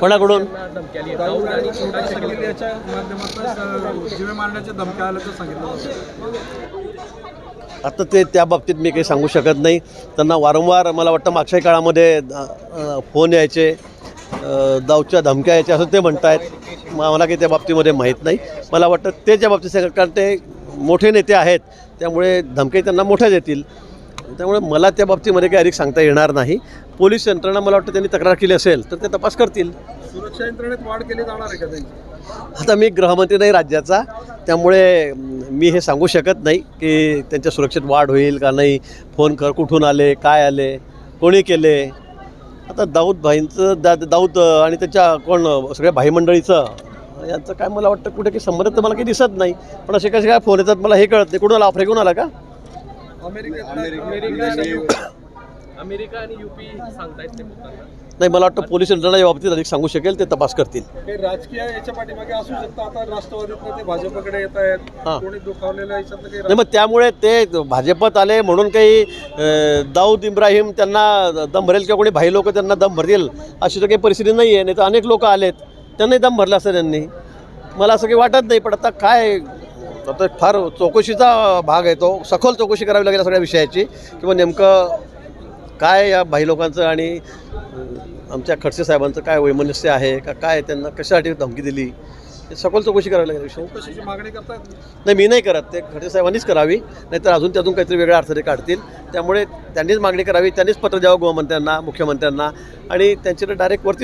कोणाकडून? आता ते त्या बाबतीत मी काही सांगू शकत नाही. त्यांना वारंवार मला वाटतं मागच्या काळामध्ये फोन यायचे अ, दाऊच्या धमक्या यायच्या असं ते म्हणत आहेत मला काही त्या बाबतीमध्ये माहीत नाही. मला वाटतं ते त्या बाबतीत सांगत कारण ते मोठे नेते आहेत त्यामुळे धमके त्यांना मोठ्या देतील त्यामुळे मला त्या बाबतीमध्ये काही अधिक सांगता येणार नाही. पोलीस यंत्रणा मला वाटतं त्यांनी तक्रार केली असेल तर ते तपास करतील. सुरक्षा यंत्रणेत वाढ केली जाणार आहे का त्यांची? आता मी गृहमंत्री नाही राज्याचा. त्यामुळे मी हे सांगू शकत नाही की त्यांच्या सुरक्षेत वाढ होईल का नाही. फोन कर कुठून आले काय आले कोणी केले. आता दाऊद भाईंचं दा दाऊद आणि त्याच्या कोण सगळ्या भाई मंडळीचं यांचं काय मला वाटतं कुठे काही संबंध तर मला काही दिसत नाही. पण असे कसे काय फोन येतात मला हे कळत नाही. कुठून आला? आफ्रिकून आला का? अमेरिकेत अमेरिका आणि युपी सांगतायत ते बोलताना नाही मला वाटतं पोलीस यंत्रणा या बाबतीत अधिक सांगू शकेल ते तपास करतील. राजकीय याच्या पाठीमागे असू शकतं आता राष्ट्रवादीतनं ते भाजपकडे येत आहेत. हां. कोणी दुखावलेल्या याच्यातलं काही नाही मग त्यामुळे ते भाजपात आले म्हणून काही अं, दाऊद इब्राहिम त्यांना दम भरेल किंवा कोणी भाई लोक त्यांना दम भरतील अशी तर काही परिस्थिती नाही आहे नाही तर अनेक लोक आलेत त्यांनाही दम भरला असतं त्यांनी मला असं काही वाटत नाही पण आता काय आता फार चौकशीचा भाग आहे. तो सखोल चौकशी करावी लागेल सगळ्या विषयाची. किंवा नेमकं काय या भाई लोकांचं आणि आमच्या खडसे साहेबांचं काय वैमनस्य आहे का काय त्यांना कशासाठी धमकी दिली हे सखोल चौकशी करावी लागेल विषय मागणी करतायत नाही मी नाही करत. ते खडसे साहेबांनीच करावी. नाहीतर अजून त्यातून काहीतरी वेगळ्या अर्थाने काढतील. त्यामुळे त्यांनीच मागणी करावी. त्यांनीच पत्र द्यावं गृहमंत्र्यांना मुख्यमंत्र्यांना. आणि त्यांच्याकडे डायरेक्ट वरती